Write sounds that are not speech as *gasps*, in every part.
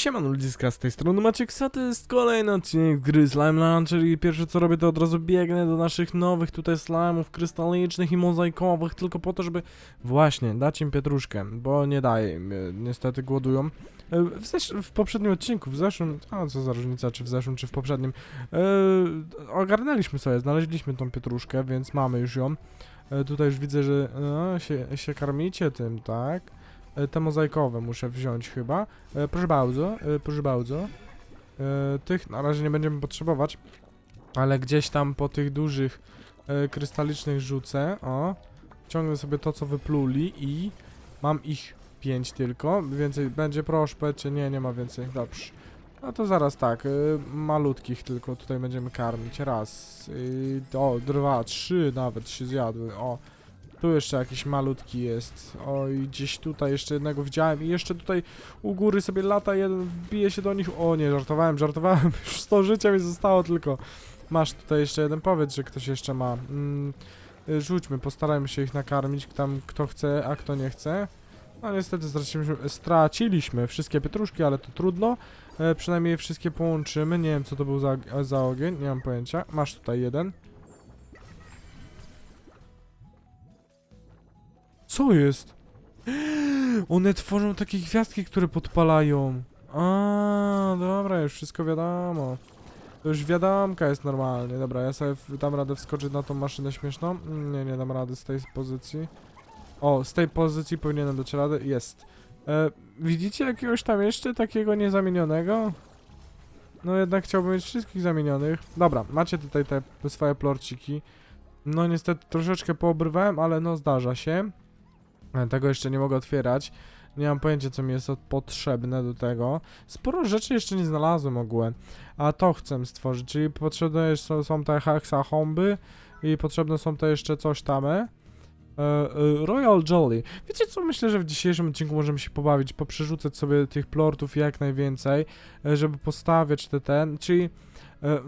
Siemano ludziska, z tej strony Maciek, a to jest kolejny odcinek gry Slime Launcher i pierwsze co robię to od razu biegnę do naszych nowych tutaj slime'ów krystalicznych i mozaikowych tylko po to, żeby właśnie dać im pietruszkę, bo nie daje im, e, niestety głodują. E, W, zesz- w poprzednim odcinku, w zeszłym, a co za różnica, czy w zeszłym, czy w poprzednim, e, ogarnęliśmy sobie, znaleźliśmy tą pietruszkę, więc mamy już ją. E, tutaj już widzę, że e, się, się karmicie tym, tak? E, Te mozaikowe muszę wziąć chyba. E, proszę bardzo, e, proszę bardzo. Tych na razie nie będziemy potrzebować, ale gdzieś tam po tych dużych krystalicznych rzucę. O, ciągnę sobie to, co wypluli i mam ich pięć tylko. Więcej będzie, proszę, powiedzcie, nie, nie ma więcej. Dobrze. No to zaraz tak, malutkich tylko tutaj będziemy karmić. Raz, o, dwa, trzy nawet się zjadły. O, tu jeszcze jakiś malutki jest. Oj, gdzieś tutaj jeszcze jednego widziałem i jeszcze tutaj u góry sobie lata jeden, wbije się do nich. O nie, żartowałem, żartowałem. *laughs* Już 100 życia mi zostało tylko. Masz tutaj jeszcze jeden, powiedz, że ktoś jeszcze ma. Mm, y, rzućmy, postarajmy się ich nakarmić, tam kto chce, a kto nie chce. No niestety straciliśmy, straciliśmy wszystkie pietruszki, ale to trudno. E, przynajmniej wszystkie połączymy. Nie wiem co to był za, za ogień, nie mam pojęcia. Masz tutaj jeden. Co jest? One tworzą takie gwiazdki, które podpalają. A, dobra, już wszystko wiadomo. To już wiadomka jest normalnie. Dobra, ja sobie dam radę wskoczyć na tą maszynę śmieszną. Nie, nie dam rady z tej pozycji. O, z tej pozycji powinienem dać radę. Jest. E, widzicie jakiegoś tam jeszcze takiego niezamienionego? No jednak chciałbym mieć wszystkich zamienionych. Dobra, macie tutaj te swoje plorciki. No niestety troszeczkę poobrywałem, ale no zdarza się. E, Tego jeszcze nie mogę otwierać. Nie mam pojęcia, co mi jest potrzebne do tego. Sporo rzeczy jeszcze nie znalazłem ogółem. A to chcę stworzyć, czyli potrzebne są, są te hexahomby i potrzebne są to jeszcze coś tam. E, e, Royal Jolly. Wiecie co, myślę, że w dzisiejszym odcinku możemy się pobawić, poprzerzucać sobie tych plortów jak najwięcej, żeby postawiać te ten, czyli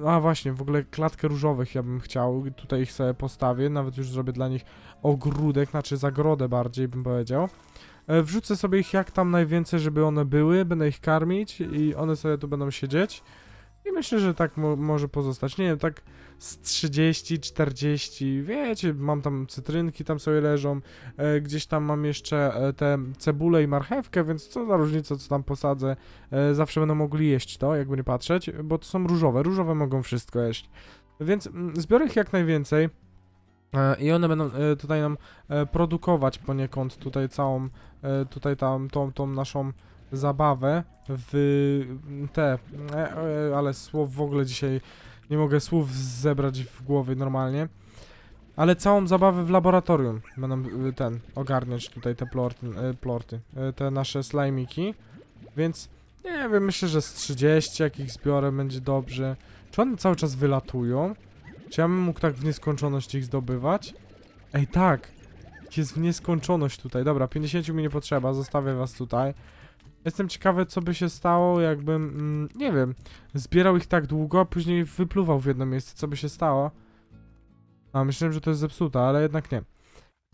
a właśnie, w ogóle klatkę różowych ja bym chciał, tutaj ich sobie postawię, nawet już zrobię dla nich ogródek, znaczy zagrodę bardziej bym powiedział. E, Wrzucę sobie ich jak tam najwięcej, żeby one były, będę ich karmić i one sobie tu będą siedzieć. I myślę, że tak mo może pozostać. Nie wiem, tak z 30, 40, wiecie, mam tam cytrynki tam sobie leżą, e, gdzieś tam mam jeszcze e, te cebulę i marchewkę, więc co za różnica, co tam posadzę, e, zawsze będą mogli jeść to, jakby nie patrzeć, bo to są różowe, różowe mogą wszystko jeść. Więc mm, zbiorę ich jak najwięcej. E, I one będą e, tutaj nam e, produkować poniekąd tutaj całą, tutaj tam, tą, tą naszą zabawę w mm, te, e, e, ale słów w ogóle dzisiaj nie mogę słów zebrać w głowie normalnie. Ale całą zabawę w laboratorium będą y, ten, ogarniać tutaj te plorty, plorty te nasze slajmiki. Więc nie wiem, myślę, że z 30 jakich zbiorę będzie dobrze. Czy one cały czas wylatują? Czy ja bym mógł tak w nieskończoność ich zdobywać? Ej, tak! Jest w nieskończoność tutaj. Dobra, 50 mi nie potrzeba, zostawię was tutaj. Jestem ciekawy, co by się stało, jakbym, mm, nie wiem, zbierał ich tak długo, a później wypluwał w jedno miejsce, co by się stało. A, myślałem, że to jest zepsute, ale jednak nie.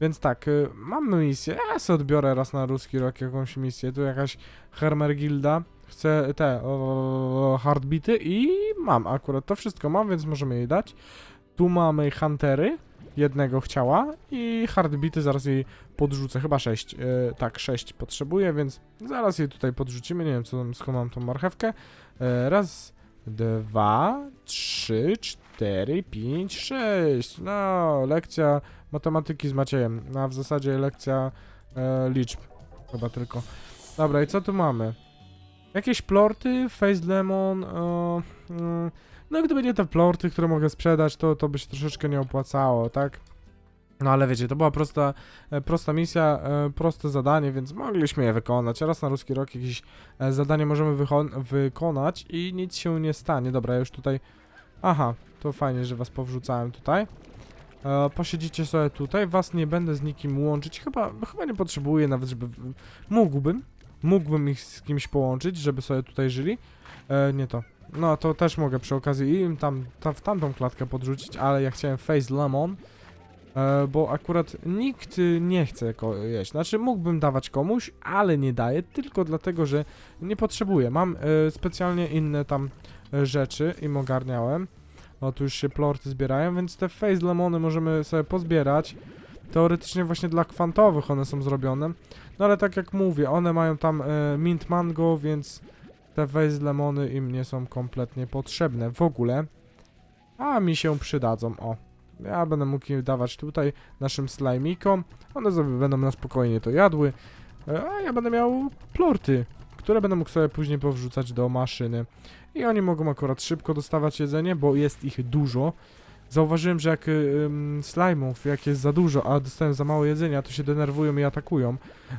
Więc tak, y, mamy misję, ja sobie odbiorę raz na ruski rok jakąś misję, tu jakaś Hermergilda, chcę te o, hardbity i mam akurat, to wszystko mam, więc możemy jej dać. Tu mamy huntery, jednego chciała i hardbity zaraz jej podrzucę, chyba 6, tak 6 potrzebuję, więc zaraz jej tutaj podrzucimy, nie wiem co tam, skąd mam tą marchewkę. E, raz, dwa, trzy, cztery, pięć, sześć. No, lekcja matematyki z Maciejem. A w zasadzie lekcja e, liczb. Chyba tylko. Dobra, i co tu mamy? Jakieś plorty, face lemon. E, mm, no, gdyby nie te plorty, które mogę sprzedać, to, to by się troszeczkę nie opłacało, tak? No ale wiecie, to była prosta, e, prosta misja, e, proste zadanie, więc mogliśmy je wykonać. Raz na ruski rok jakieś e, zadanie możemy wykonać i nic się nie stanie. Dobra, ja już tutaj... Aha, to fajnie, że was powrzucałem tutaj. E, posiedzicie sobie tutaj, was nie będę z nikim łączyć, chyba, chyba nie potrzebuję nawet, żeby... Mógłbym, mógłbym ich z kimś połączyć, żeby sobie tutaj żyli. E, nie to. No, to też mogę przy okazji im tam, tam w tamtą klatkę podrzucić, ale ja chciałem Face Lemon, E, bo akurat nikt nie chce jeść. Znaczy mógłbym dawać komuś, ale nie daję, tylko dlatego, że nie potrzebuję. Mam e, specjalnie inne tam e, rzeczy im ogarniałem. O, tu już się plorty zbierają, więc te face lemony możemy sobie pozbierać. Teoretycznie właśnie dla kwantowych one są zrobione. No ale tak jak mówię, one mają tam mint mango, więc te face lemony im nie są kompletnie potrzebne w ogóle. A mi się przydadzą, o. Ja będę mógł je dawać tutaj naszym slajmikom. One sobie będą na spokojnie to jadły. A ja będę miał plorty, które będę mógł sobie później powrzucać do maszyny. I oni mogą akurat szybko dostawać jedzenie, bo jest ich dużo. Zauważyłem, że jak y, ym, slajmów, jak jest za dużo, a dostają za mało jedzenia, to się denerwują i atakują.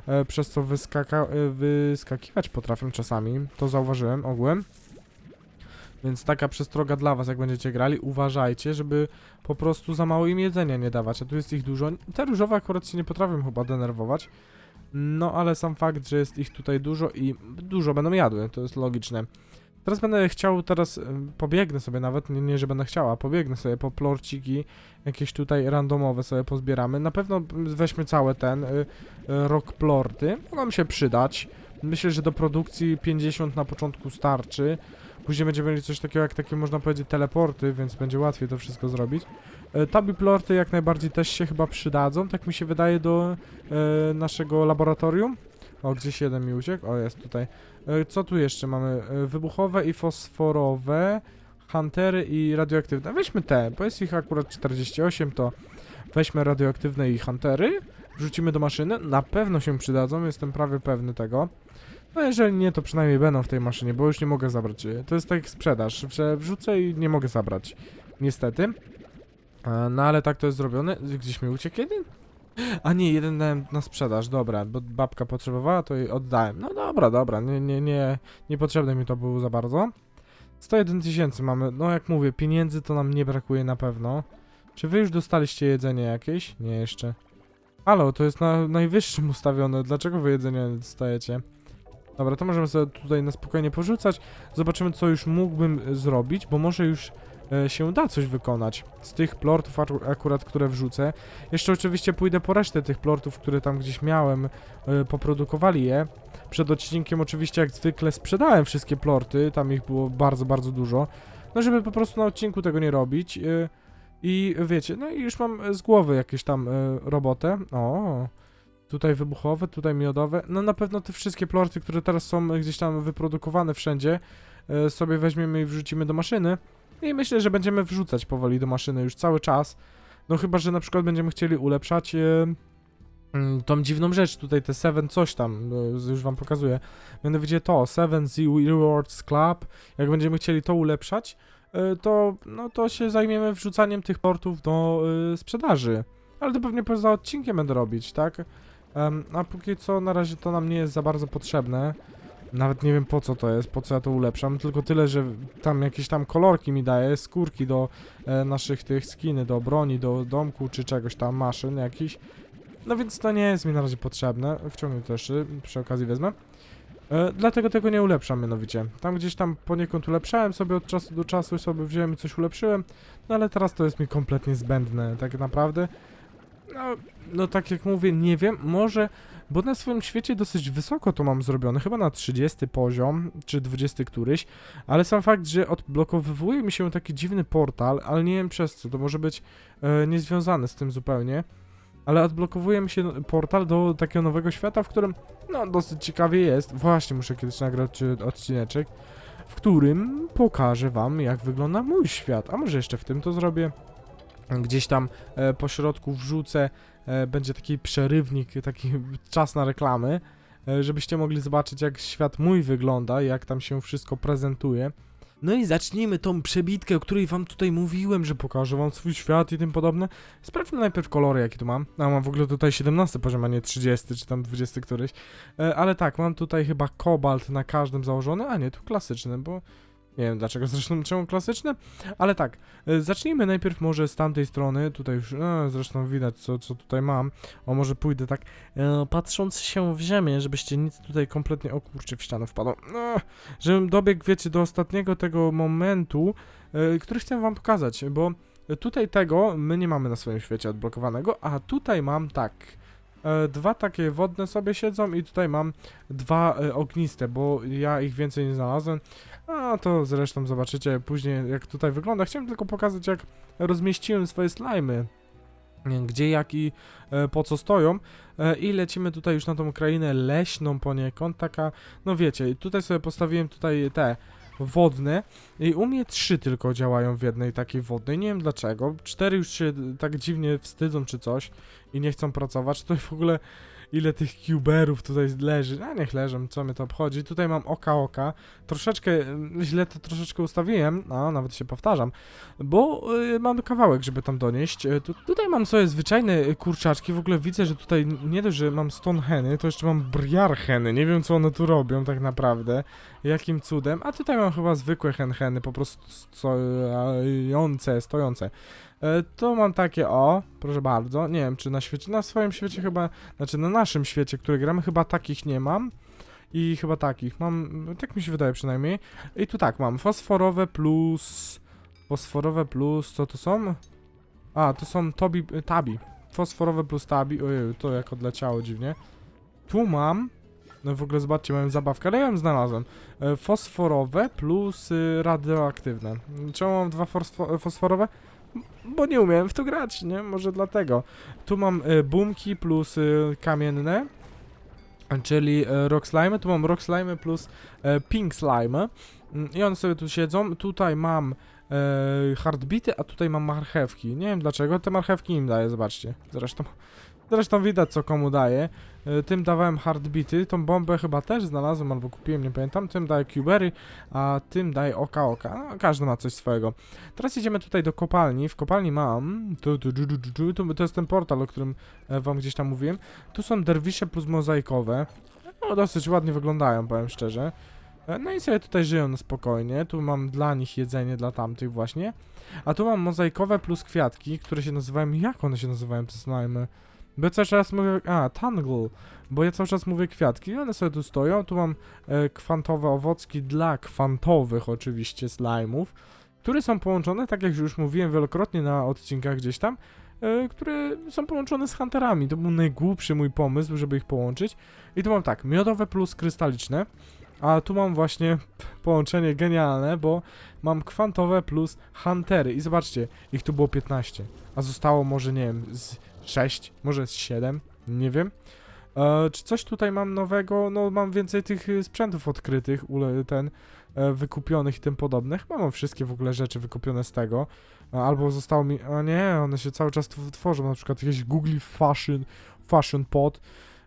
E, przez co wyskaka, e, wyskakiwać potrafią czasami. To zauważyłem ogółem. Więc taka przestroga dla was, jak będziecie grali, uważajcie, żeby po prostu za mało im jedzenia nie dawać, a tu jest ich dużo. Te różowe akurat się nie potrafią chyba denerwować. No ale sam fakt, że jest ich tutaj dużo i dużo będą jadły, to jest logiczne. Teraz będę chciał, teraz pobiegnę sobie nawet, nie, nie że będę chciała, pobiegnę sobie po plorciki, jakieś tutaj randomowe sobie pozbieramy. Na pewno weźmy całe ten, y, y, rock plorty, mogą mi się przydać. Myślę, że do produkcji 50 na początku starczy. Później będziemy mieli coś takiego jak takie można powiedzieć teleporty, więc będzie łatwiej to wszystko zrobić. E, Tabi plorty jak najbardziej też się chyba przydadzą, tak mi się wydaje do e, naszego laboratorium. O, gdzieś jeden mi uciekł. O, jest tutaj. E, co tu jeszcze mamy? E, wybuchowe i fosforowe, huntery i radioaktywne. Weźmy te, bo jest ich akurat 48, to weźmy radioaktywne i huntery, wrzucimy do maszyny. Na pewno się przydadzą, jestem prawie pewny tego. No jeżeli nie, to przynajmniej będą w tej maszynie, bo już nie mogę zabrać. E, To jest tak jak sprzedaż, że wrzucę i nie mogę zabrać. Niestety. No ale tak to jest zrobione. Gdzieś mi uciekł jeden? *laughs* A nie, jeden dałem na sprzedaż, dobra, bo babka potrzebowała, to jej oddałem. No dobra, dobra, nie, nie, nie, niepotrzebne mi to było za bardzo. 101 tysięcy mamy, no jak mówię, pieniędzy to nam nie brakuje na pewno. Czy wy już dostaliście jedzenie jakieś? Nie jeszcze. Halo, to jest na najwyższym ustawione, dlaczego wy jedzenie nie dostajecie? Dobra, to możemy sobie tutaj na spokojnie porzucać. Zobaczymy, co już mógłbym zrobić, bo może już się da coś wykonać z tych plortów aku- akurat, które wrzucę. Jeszcze oczywiście pójdę po resztę tych plortów, które tam gdzieś miałem, e, poprodukowali je. Przed odcinkiem oczywiście jak zwykle sprzedałem wszystkie plorty, tam ich było bardzo, bardzo dużo. No żeby po prostu na odcinku tego nie robić. e, I wiecie, no i już mam z głowy jakieś tam e, robotę. O, tutaj wybuchowe, tutaj miodowe. No na pewno te wszystkie plorty, które teraz są gdzieś tam wyprodukowane wszędzie, e, sobie weźmiemy i wrzucimy do maszyny. I myślę, że będziemy wrzucać powoli do maszyny już cały czas. No chyba, że na przykład będziemy chcieli ulepszać e, mm, tą dziwną rzecz, tutaj te 7 coś tam, e, już wam pokazuję. Mianowicie to, 7 Z Rewards Club. Jak będziemy chcieli to ulepszać, e, to, no to się zajmiemy wrzucaniem tych portów do sprzedaży. Ale to pewnie poza odcinkiem będę robić, tak? Em, a póki co na razie to nam nie jest za bardzo potrzebne. Nawet nie wiem po co to jest, po co ja to ulepszam, tylko tyle, że tam jakieś tam kolorki mi daje, skórki do e, naszych tych skiny, do broni, do domku czy czegoś tam, maszyn jakiś. No więc to nie jest mi na razie potrzebne, wciągnę też, y, przy okazji wezmę. E, dlatego tego nie ulepszam mianowicie. Tam gdzieś tam poniekąd ulepszałem sobie od czasu do czasu, sobie wziąłem i coś ulepszyłem, no ale teraz to jest mi kompletnie zbędne, tak naprawdę. No, no tak jak mówię, nie wiem, może, bo na swoim świecie dosyć wysoko to mam zrobione, chyba na 30 poziom, czy 20 któryś, ale sam fakt, że odblokowywuje mi się taki dziwny portal, ale nie wiem przez co, to może być e, niezwiązane z tym zupełnie, ale odblokowuje mi się portal do takiego nowego świata, w którym, no, dosyć ciekawie jest, właśnie muszę kiedyś nagrać odcineczek, w którym pokażę wam, jak wygląda mój świat, a może jeszcze w tym to zrobię, gdzieś tam e, po środku wrzucę, e, będzie taki przerywnik, taki *laughs* czas na reklamy, e, żebyście mogli zobaczyć jak świat mój wygląda, jak tam się wszystko prezentuje. No i zacznijmy tą przebitkę, o której wam tutaj mówiłem, że pokażę wam swój świat i tym podobne. Sprawdźmy najpierw kolory, jakie tu mam. A mam w ogóle tutaj 17 poziom, a nie 30 czy tam 20 któryś. Ale tak, mam tutaj chyba kobalt na każdym założony, a nie, tu klasyczny, bo nie wiem dlaczego zresztą czemu klasyczny, ale tak, e, zacznijmy najpierw może z tamtej strony, tutaj już, no, zresztą widać co, co tutaj mam, o może pójdę tak, e, patrząc się w ziemię, żebyście nic tutaj kompletnie, o kurczę, w ścianę wpadł, no, żebym dobiegł, wiecie, do ostatniego tego momentu, e, który chcę wam pokazać, bo E, Tutaj tego my nie mamy na swoim świecie odblokowanego, a tutaj mam tak. E, dwa takie wodne sobie siedzą i tutaj mam dwa e, ogniste, bo ja ich więcej nie znalazłem. A to zresztą zobaczycie później jak tutaj wygląda. Chciałem tylko pokazać jak rozmieściłem swoje. Nie, Gdzie, jak i e, po co stoją. E, I lecimy tutaj już na tą krainę leśną poniekąd. Taka, no wiecie, tutaj sobie postawiłem tutaj te wodne i u mnie trzy tylko działają w jednej takiej wodnej. Nie wiem dlaczego. Cztery już się tak dziwnie wstydzą czy coś i nie chcą pracować. To w ogóle ile tych cuberów tutaj leży. A niech leżą, co mnie to obchodzi. Tutaj mam oka oka. Troszeczkę mm, źle to troszeczkę ustawiłem, a nawet się powtarzam, bo y, mam kawałek, żeby tam donieść. Y, tu, tutaj mam sobie zwyczajne y, kurczaczki. W ogóle widzę, że tutaj nie dość, że mam stone heny, to jeszcze mam briar heny. Nie wiem, co one tu robią tak naprawdę. Jakim cudem. A tutaj mam chyba zwykłe hen heny, po prostu stojące, stojące. E, To mam takie, o, proszę bardzo, nie wiem czy na świecie, na swoim świecie chyba, znaczy na naszym świecie, który gramy, chyba takich nie mam. I chyba takich, mam, tak mi się wydaje przynajmniej. I tu tak, mam fosforowe plus, fosforowe plus, co to są? A, to są tobi, tabi, fosforowe plus tabi, ojej, to jak odleciało dziwnie. Tu mam, no w ogóle zobaczcie, mam zabawkę, ale ja ją znalazłem. E, Fosforowe plus y, radioaktywne. Czemu mam dwa fosfo- fosforowe? Bo nie umiem w to grać, nie? Może dlatego. Tu mam y, bumki plus y, kamienne, czyli y, rock slime. Tu mam rock slime plus y, pink slime. Mm, I one sobie tu siedzą. Tutaj mam y, hardbity, a tutaj mam marchewki. Nie wiem dlaczego, te marchewki im daję, zobaczcie. Zresztą, zresztą widać co komu daję. Y, tym dawałem hardbity, tą bombę chyba też znalazłem albo kupiłem, nie pamiętam. Tym daję cubery, a tym daję oka oka. No, każdy ma coś swojego. Teraz idziemy tutaj do kopalni. W kopalni mam. Tu, tu, tu, tu, tu, to jest ten portal, o którym e, wam gdzieś tam mówiłem. Tu są derwisze plus mozaikowe. No, dosyć ładnie wyglądają, powiem szczerze. E, No i sobie tutaj żyją spokojnie. Tu mam dla nich jedzenie, dla tamtych właśnie. A tu mam mozaikowe plus kwiatki, które się nazywają. Jak one się nazywają, slimy? Bo ja cały czas mówię. A, tangle. Bo ja cały czas mówię kwiatki. I one sobie tu stoją. Tu mam e, kwantowe owocki dla kwantowych, oczywiście, slime'ów które są połączone, tak jak już mówiłem wielokrotnie na odcinkach gdzieś tam, e, które są połączone z hunterami. To był najgłupszy mój pomysł, żeby ich połączyć. I tu mam tak, miodowe plus krystaliczne, a tu mam właśnie *laughs* połączenie genialne, bo mam kwantowe plus huntery. I zobaczcie, ich tu było 15, a zostało może, nie wiem, z 6, może z 7, nie wiem. E, czy coś tutaj mam nowego? No, mam więcej tych y, sprzętów odkrytych, ule, ten, e, wykupionych i tym podobnych. Mam wszystkie w ogóle rzeczy wykupione z tego. A, Albo zostało mi. A nie, one się cały czas tworzą. Na przykład jakieś Google Fashion, Fashion Pod.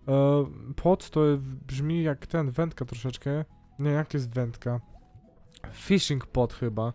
E, pod to brzmi jak ten, wędka troszeczkę. Nie, jak jest wędka? Fishing Pod chyba.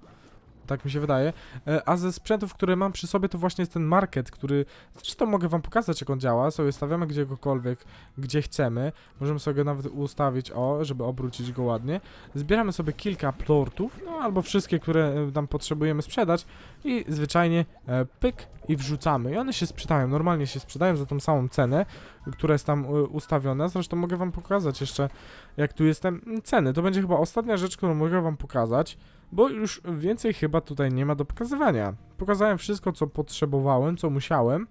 Tak mi się wydaje. E, A ze sprzętów, które mam przy sobie, to właśnie jest ten market, który. Zresztą mogę wam pokazać, jak on działa. Sobie stawiamy gdziekolwiek, gdzie chcemy. Możemy sobie nawet ustawić, o, żeby obrócić go ładnie. Zbieramy sobie kilka plortów, no albo wszystkie, które e, tam potrzebujemy sprzedać. I zwyczajnie e, pyk i wrzucamy. I one się sprzedają. Normalnie się sprzedają za tą samą cenę, która jest tam ustawiona. Zresztą mogę wam pokazać jeszcze, jak tu jestem ceny. To będzie chyba ostatnia rzecz, którą mogę wam pokazać. Bo już więcej chyba tutaj nie ma do pokazywania. Pokazałem wszystko, co potrzebowałem, co musiałem.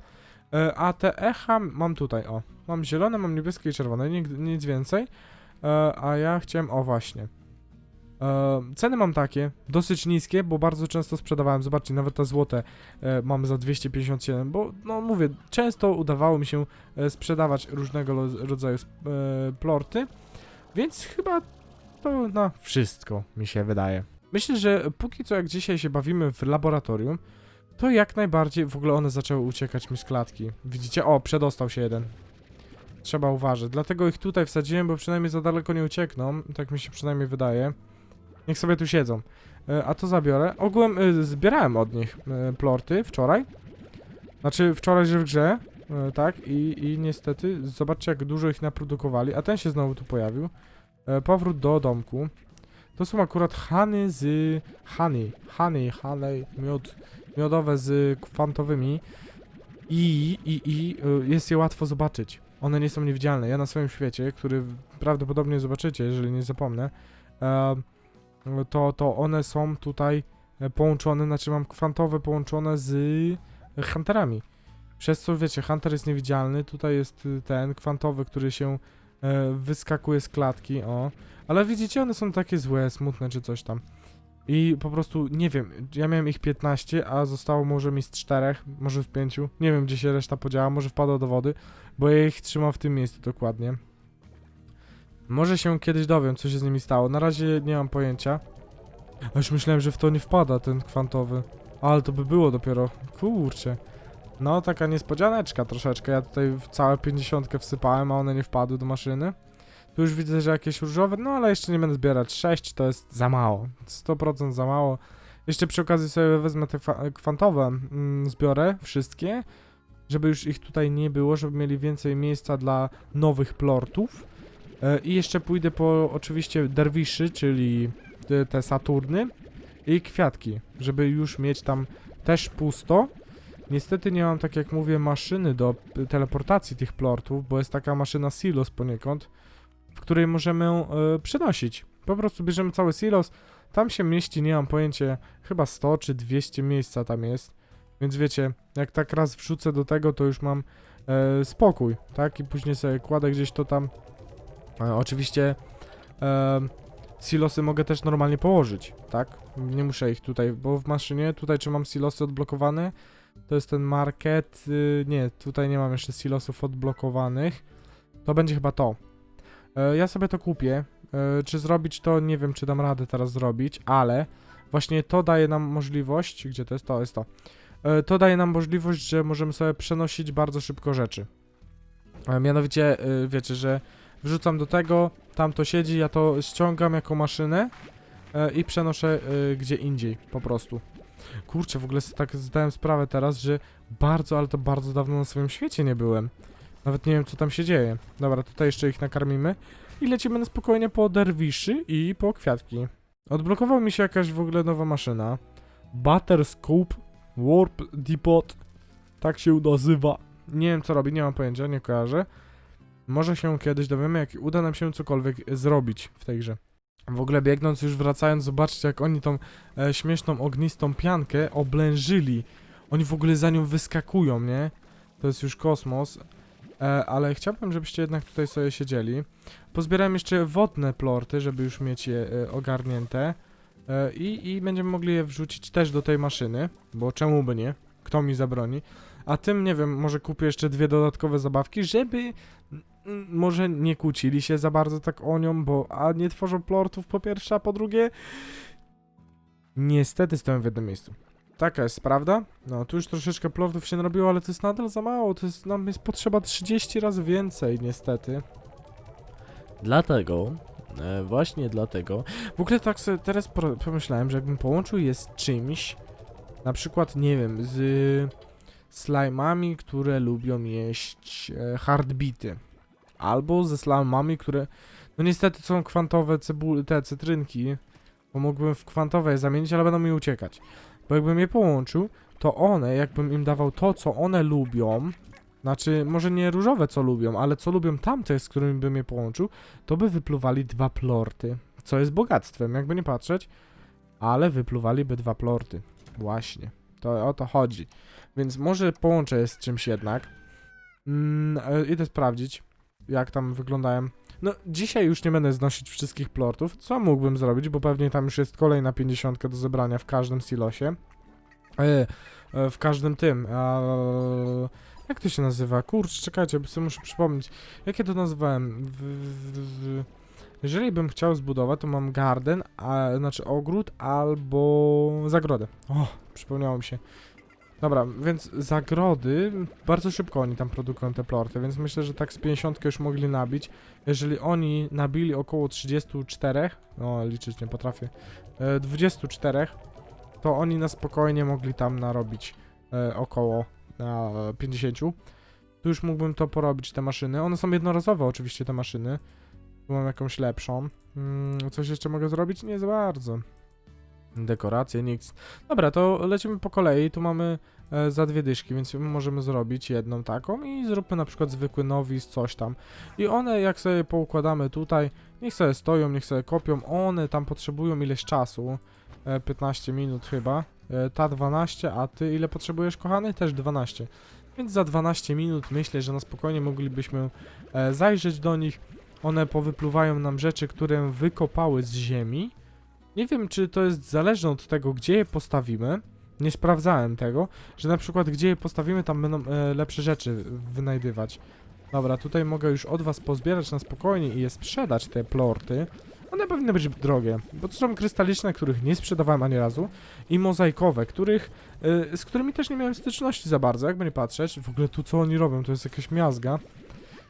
E, a te echa mam tutaj, o. Mam zielone, mam niebieskie i czerwone, nic, więcej. E, a ja chciałem, o właśnie. E, ceny mam takie, dosyć niskie, bo bardzo często sprzedawałem, zobaczcie, nawet te złote mam za 257, bo no mówię, często udawało mi się sprzedawać różnego rodzaju plorty, więc chyba to na wszystko mi się wydaje. Myślę, że póki co jak dzisiaj się bawimy w laboratorium, to jak najbardziej w ogóle one zaczęły uciekać mi z klatki. Widzicie? O, przedostał się jeden. Trzeba uważać. Dlatego ich tutaj wsadziłem, bo przynajmniej za daleko nie uciekną. Tak mi się przynajmniej wydaje. Niech sobie tu siedzą. E, a to zabiorę. Ogółem e, zbierałem od nich e, plorty wczoraj. Znaczy wczoraj, że w grze. Tak, i, i niestety zobaczcie jak dużo ich naprodukowali. A ten się znowu tu pojawił. Powrót do domku. To są akurat hany z... honey, honey, honey, miód, miodowe z kwantowymi i, i, i y, jest je łatwo zobaczyć. One nie są niewidzialne. Ja na swoim świecie, który prawdopodobnie zobaczycie, jeżeli nie zapomnę, to, to one są tutaj e, połączone, znaczy mam kwantowe połączone z hunterami. Przez co, wiecie, hunter jest niewidzialny, tutaj jest y, ten kwantowy, który się wyskakuje z klatki, o. Ale widzicie, one są takie złe, smutne czy coś tam. I po prostu, nie wiem, ja miałem ich 15, a zostało może mi z 4, może z 5. Nie wiem, gdzie się reszta podziała, może wpadła do wody, bo ja ich trzymam w tym miejscu dokładnie. Może się kiedyś dowiem, co się z nimi stało. Na razie nie mam pojęcia. A już myślałem, że w to nie wpada ten kwantowy. Ale to by było dopiero. Kurczę. No, taka niespodzianeczka troszeczkę. Ja tutaj całe 50 wsypałem, a one nie wpadły do maszyny. Tu już widzę, że jakieś różowe, no ale jeszcze nie będę zbierać. 6 to jest za mało. 100% za mało. Jeszcze przy okazji sobie wezmę te kwa- kwantowe, mm, zbiorę wszystkie, żeby już ich tutaj nie było, żeby mieli więcej miejsca dla nowych plortów. E, I jeszcze pójdę po oczywiście derwiszy, czyli te, te Saturny i kwiatki, żeby już mieć tam też pusto. Niestety nie mam, tak jak mówię, maszyny do teleportacji tych plortów, bo jest taka maszyna silos poniekąd, w której możemy e, przenosić. Po prostu bierzemy cały silos, tam się mieści, nie mam pojęcia, chyba 100 czy 200 miejsca tam jest. Więc wiecie, jak tak raz wrzucę do tego, to już mam e, spokój, tak? I później sobie kładę gdzieś to tam. E, oczywiście e, silosy mogę też normalnie położyć, tak? Nie muszę ich tutaj, bo w maszynie tutaj czy mam silosy odblokowane, to jest ten market, y, nie, tutaj nie mam jeszcze silosów odblokowanych, to będzie chyba to. E, ja sobie to kupię, e, czy zrobić to, nie wiem czy dam radę teraz zrobić, ale właśnie to daje nam możliwość, gdzie to jest, to jest to, E, to daje nam możliwość, że możemy sobie przenosić bardzo szybko rzeczy. Mianowicie, wiecie, że wrzucam do tego, tam to siedzi, ja to ściągam jako maszynę i przenoszę gdzie indziej, po prostu. Kurczę, w ogóle tak zdałem sprawę teraz, że bardzo, ale to bardzo dawno na swoim świecie nie byłem. Nawet nie wiem, co tam się dzieje. Dobra, tutaj jeszcze ich nakarmimy. I lecimy na spokojnie po derwiszy i po kwiatki. Odblokował mi się jakaś w ogóle nowa maszyna. Butterscope Warp Depot. Tak się nazywa. Nie wiem, co robi, nie mam pojęcia, nie kojarzę. Może się kiedyś dowiemy, jak uda nam się cokolwiek zrobić w tej grze. W ogóle biegnąc, już wracając, zobaczcie, jak oni tą e, śmieszną, ognistą piankę oblężyli. Oni w ogóle za nią wyskakują, nie? To jest już kosmos. E, ale chciałbym, żebyście jednak tutaj sobie siedzieli. Pozbierałem jeszcze wodne plorty, żeby już mieć je e, ogarnięte. E, i, I będziemy mogli je wrzucić też do tej maszyny, bo czemu by nie? Kto mi zabroni? A tym, nie wiem, może kupię jeszcze dwie dodatkowe zabawki, żeby może nie kłócili się za bardzo tak o nią, bo a nie tworzą plortów po pierwsze, a po drugie niestety stoją w jednym miejscu. Taka jest prawda. No, tu już troszeczkę plortów się narobiło, ale to jest nadal za mało. To jest, nam jest potrzeba 30 razy więcej, niestety. Dlatego, e, właśnie dlatego. W ogóle tak sobie teraz pomyślałem, że jakbym połączył je z czymś, na przykład, nie wiem, z slajmami, które lubią jeść e, hardbity. Albo ze slajmami, które, no niestety są kwantowe cebul, te cytrynki, bo mógłbym w kwantowe je zamienić, ale będą mi uciekać. Bo jakbym je połączył, to one, jakbym im dawał to, co one lubią, znaczy, może nie różowe, co lubią, ale co lubią tamte, z którymi bym je połączył, to by wypluwali dwa plorty. Co jest bogactwem, jakby nie patrzeć. Ale wypluwaliby dwa plorty. Właśnie. To o to chodzi. Więc może połączę je z czymś jednak. Mm, e, idę sprawdzić, jak tam wyglądają. No, dzisiaj już nie będę znosić wszystkich plortów. Co mógłbym zrobić, bo pewnie tam już jest kolejna 50 do zebrania w każdym silosie. E, e, w każdym tym. E, jak to się nazywa? Kurczę, czekajcie, bo sobie muszę przypomnieć. Jak ja to nazwałem? W, w, w, jeżeli bym chciał zbudować, to mam garden, a, znaczy ogród albo zagrodę. O, przypomniało mi się. Dobra, więc zagrody, bardzo szybko oni tam produkują te plorty, więc myślę, że tak z 50 już mogli nabić. Jeżeli oni nabili około 34, no liczyć nie potrafię, e, 24, to oni na spokojnie mogli tam narobić e, około na 50. Tu już mógłbym to porobić, te maszyny. One są jednorazowe oczywiście, te maszyny. Tu mam jakąś lepszą. Mm, coś jeszcze mogę zrobić? Nie za bardzo. Dekoracje, nic. Dobra, to lecimy po kolei. Tu mamy e, za dwie dyszki, więc możemy zrobić jedną taką i zróbmy na przykład zwykły nowis, coś tam. I one, jak sobie poukładamy tutaj, niech sobie stoją, niech sobie kopią, one tam potrzebują ileś czasu. E, 15 minut chyba. E, ta 12, a ty ile potrzebujesz, kochany? Też 12. Więc za 12 minut myślę, że na spokojnie moglibyśmy e, zajrzeć do nich. One powypluwają nam rzeczy, które wykopały z ziemi. Nie wiem, czy to jest zależne od tego, gdzie je postawimy. Nie sprawdzałem tego, że na przykład gdzie je postawimy, tam będą e, lepsze rzeczy wynajdywać. Dobra, tutaj mogę już od was pozbierać na spokojnie i je sprzedać, te plorty. One powinny być drogie, bo to są krystaliczne, których nie sprzedawałem ani razu i mozaikowe, których, y, z którymi też nie miałem styczności za bardzo, jakby nie patrzeć. W ogóle tu co oni robią, to jest jakaś miazga.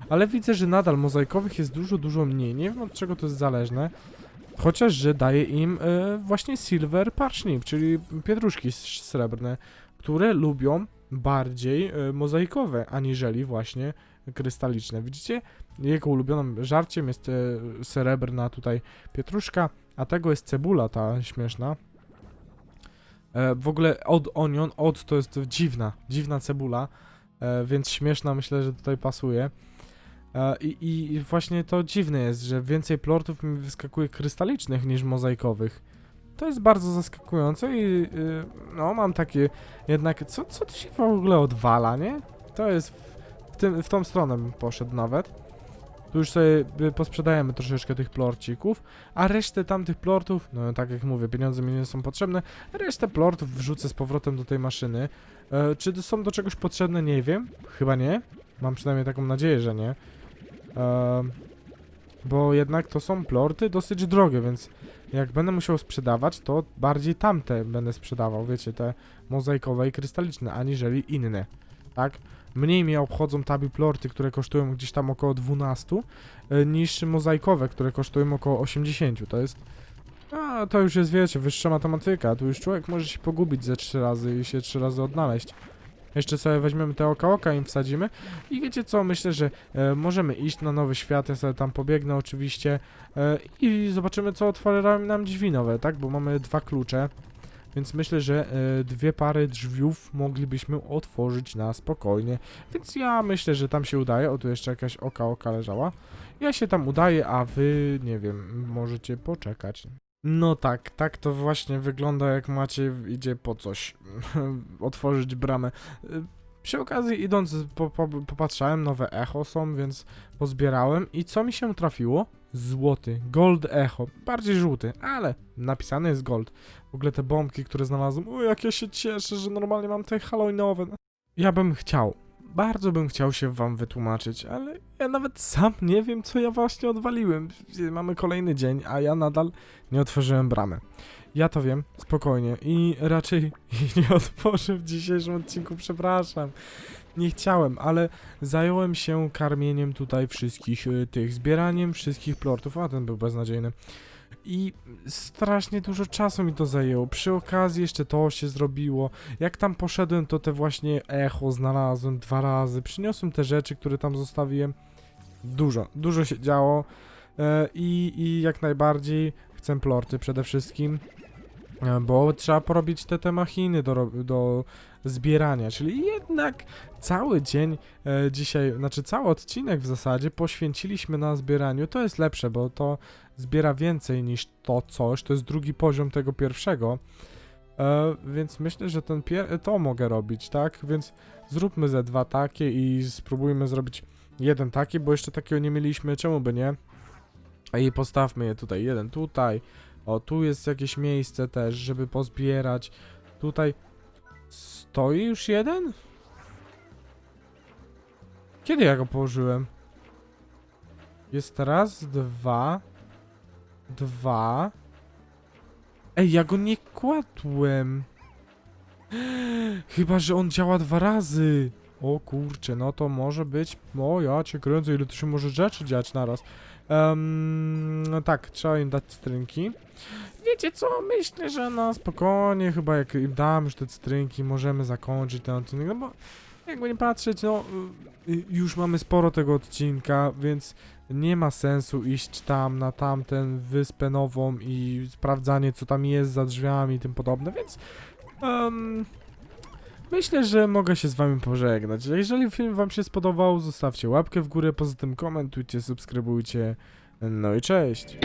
Ale widzę, że nadal mozaikowych jest dużo, dużo mniej. Nie wiem od czego to jest zależne. Chociaż, że daje im y, właśnie silver parsnip, czyli pietruszki srebrne, które lubią bardziej y, mozaikowe, aniżeli właśnie krystaliczne. Widzicie? Jego ulubionym żarciem jest y, srebrna tutaj pietruszka, a tego jest cebula ta śmieszna. E, w ogóle od onion, od to jest dziwna, dziwna cebula, e, więc śmieszna myślę, że tutaj pasuje. E, i, I właśnie to dziwne jest, że więcej plortów mi wyskakuje krystalicznych niż mozaikowych. To jest bardzo zaskakujące i y, no mam takie jednak, co, co tu się w ogóle odwala, nie? To jest w, tym, w tą stronę poszedł nawet. Tu już sobie y, posprzedajemy troszeczkę tych plorcików, a resztę tamtych plortów, no tak jak mówię, pieniądze mi nie są potrzebne, resztę plortów wrzucę z powrotem do tej maszyny. E, czy są do czegoś potrzebne? Nie wiem. Chyba nie. Mam przynajmniej taką nadzieję, że nie. Bo jednak to są plorty dosyć drogie, więc jak będę musiał sprzedawać, to bardziej tamte będę sprzedawał, wiecie, te mozaikowe i krystaliczne, aniżeli inne, tak? Mniej mnie obchodzą tabi plorty, które kosztują gdzieś tam około 12, e, niż mozaikowe, które kosztują około 80. To jest. A, to już jest, wiecie, wyższa matematyka. Tu już człowiek może się pogubić ze trzy razy i się trzy razy odnaleźć. Jeszcze sobie weźmiemy te oka oka im wsadzimy. I wiecie co, myślę, że e, możemy iść na nowy świat. Ja sobie tam pobiegnę oczywiście. E, I zobaczymy, co otworzą nam drzwi nowe, tak? Bo mamy dwa klucze. Więc myślę, że e, dwie pary drzwiów moglibyśmy otworzyć na spokojnie. Więc ja myślę, że tam się udaje. O, tu jeszcze jakaś oka oka leżała. Ja się tam udaję, a wy, nie wiem, możecie poczekać. No tak, tak to właśnie wygląda, jak macie idzie po coś. *laughs* Otworzyć bramę. Y, Przy okazji idąc, po, po, popatrzałem, nowe echo są, więc pozbierałem. I co mi się trafiło? Złoty, gold echo. Bardziej żółty, ale napisane jest gold. W ogóle te bombki, które znalazłem. O, jak ja się cieszę, że normalnie mam te halloweenowe. Ja bym chciał, bardzo bym chciał się wam wytłumaczyć, ale ja nawet sam nie wiem, co ja właśnie odwaliłem. Mamy kolejny dzień, a ja nadal nie otworzyłem bramy. Ja to wiem, spokojnie. I raczej *laughs* nie otworzę w dzisiejszym odcinku, przepraszam. Nie chciałem, ale zająłem się karmieniem tutaj wszystkich y, tych, zbieraniem wszystkich plortów, a ten był beznadziejny. I strasznie dużo czasu mi to zajęło. Przy okazji jeszcze to się zrobiło. Jak tam poszedłem, to te właśnie echo znalazłem dwa razy. Przyniosłem te rzeczy, które tam zostawiłem. Dużo, dużo się działo. E, i, I jak najbardziej chcę plorty przede wszystkim. E, Bo trzeba porobić te, te machiny do, do zbierania, czyli jednak cały dzień e, dzisiaj, znaczy cały odcinek w zasadzie poświęciliśmy na zbieraniu. To jest lepsze, bo to zbiera więcej niż to coś, to jest drugi poziom tego pierwszego. E, więc myślę, że ten pier- to mogę robić, tak? Więc zróbmy ze dwa takie i spróbujmy zrobić jeden taki, bo jeszcze takiego nie mieliśmy, czemu by nie? A i postawmy je tutaj, jeden tutaj. O, tu jest jakieś miejsce też, żeby pozbierać. Tutaj stoi już jeden? Kiedy ja go położyłem? Jest raz, dwa, dwa. Ej, ja go nie kładłem. *gasps* Chyba, że on działa dwa razy. O kurczę, no to może być. O, ja cię kręcę, ile tu się może rzeczy dziać naraz. Um, no tak, trzeba im dać cytrynki. Wiecie co, myślę, że na spokojnie, chyba jak im dam już te cytrynki, możemy zakończyć ten odcinek, no bo jakby nie patrzeć, no y, już mamy sporo tego odcinka, więc nie ma sensu iść tam na tamten wyspę nową i sprawdzanie co tam jest za drzwiami i tym podobne, więc em, myślę, że mogę się z wami pożegnać. Jeżeli film wam się spodobał, zostawcie łapkę w górę, poza tym komentujcie, subskrybujcie, no i cześć!